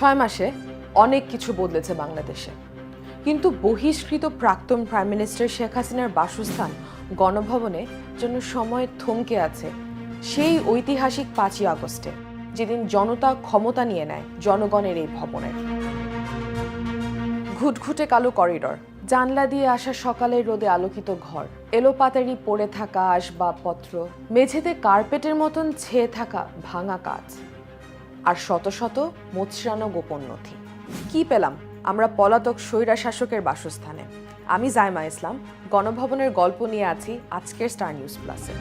ছয় মাসে অনেক কিছু বদলেছে বাংলাদেশে। কিন্তু বহিষ্কৃত প্রাক্তন প্রাইম মিনিস্টার শেখ হাসিনার বাসস্থান গণভবনে যেন সময় থমকে আছে, সেই ঐতিহাসিক পাঁচই আগস্টে, যেদিন জনতা ক্ষমতা নিয়ে নেয় জনগণের এই ভবনের ঘুটঘুটে কালো করিডর, জানলা দিয়ে আসা সকালের রোদে আলোকিত ঘর এলোপাতারি পড়ে থাকা আসবাবপত্র, মেঝেতে কার্পেটের মতন ছেয়ে থাকা ভাঙা কাজ। আর শত শত মোচড়ানো গোপন নথি। কি পেলাম? আমরা পলাতক স্বৈরা শাসকের বাসস্থানে। আমি জাইমা ইসলাম, গণভবনের গল্প নিয়ে আছি আজকের স্টার নিউজ প্লাসে।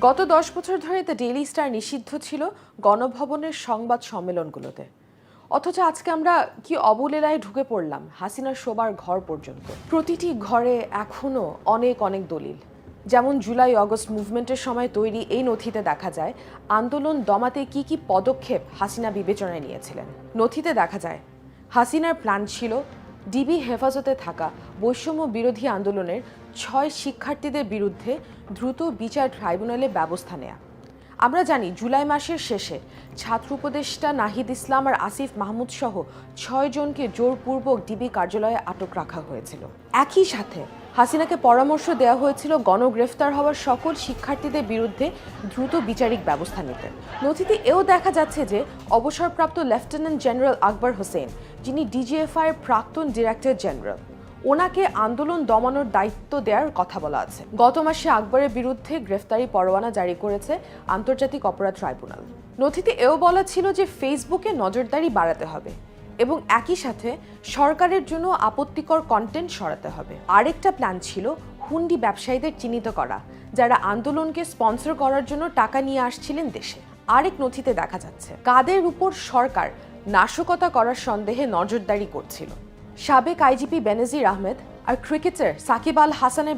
গত দশ বছর ধরে দ্য ডেইলি স্টার নিষিদ্ধ ছিল গণভবনের সংবাদ সম্মেলনগুলোতে। অথচ আজকে আমরা কি অবলীলায় ঢুকে পড়লাম হাসিনার শোবার ঘর পর্যন্ত। প্রতিটি ঘরে এখনও অনেক অনেক দলিল। যেমন জুলাই, অগস্ট মুভমেন্টের সময় তৈরি এই নথিতে দেখা যায়, আন্দোলন দমাতে কি কি পদক্ষেপ হাসিনা বিবেচনায় নিয়েছিলেন? নথিতে দেখা যায়, হাসিনার প্ল্যান ছিল ডিবি হেফাজতে থাকা বৈষম্য বিরোধী আন্দোলনের ছয় শিক্ষার্থীদের বিরুদ্ধে দ্রুত বিচার ট্রাইব্যুনালে ব্যবস্থা নেয়া। আমরা জানি, জুলাই মাসের শেষে ছাত্র উপদেষ্টা নাহিদ ইসলাম আর আসিফ মাহমুদ সহ ছয় জনকে জোরপূর্বক ডিবি কার্যালয়ে আটক রাখা হয়েছিল। একই সাথে হাসিনাকে পরামর্শ দেওয়া হয়েছিল গণগ্রেফতার হওয়ার সকল শিক্ষার্থীদের বিরুদ্ধে দ্রুত বিচারিক ব্যবস্থা নিতে। নথিতে এও দেখা যাচ্ছে যে অবসরপ্রাপ্ত লেফটেন্যান্ট জেনারেল আকবর হোসেন, যিনি ডিজিএফআই এর প্রাক্তন ডিরেক্টর জেনারেল, ওনাকে আন্দোলন দমানোর দায়িত্ব দেওয়ার কথা বলা আছে। গত মাসে আকবরের বিরুদ্ধে গ্রেফতারি পরোয়ানা জারি করেছে আন্তর্জাতিক অপরাধ ট্রাইব্যুনাল। নথিতে এও বলা ছিল যে ফেসবুকে নজরদারি বাড়াতে হবে। এবং একই সাথে সরকারের জন্য আপত্তিকর কন্টেন্ট সরাতে হবে। আরেকটা প্ল্যান ছিল হুন্ডি ব্যবসায়ীদের চিহ্নিত করা, যারা আন্দোলনকে স্পন্সর করার জন্য টাকা নিয়ে আসছিলেন দেশে। আরেক নথিতে দেখা যাচ্ছে, কাদের উপর সরকার নাশকতা করার সন্দেহে নজরদারি করছিল। সাবেক আইজিপি বেনজির আহমেদ আর ক্রিকেটার সাকিব আল হাসানের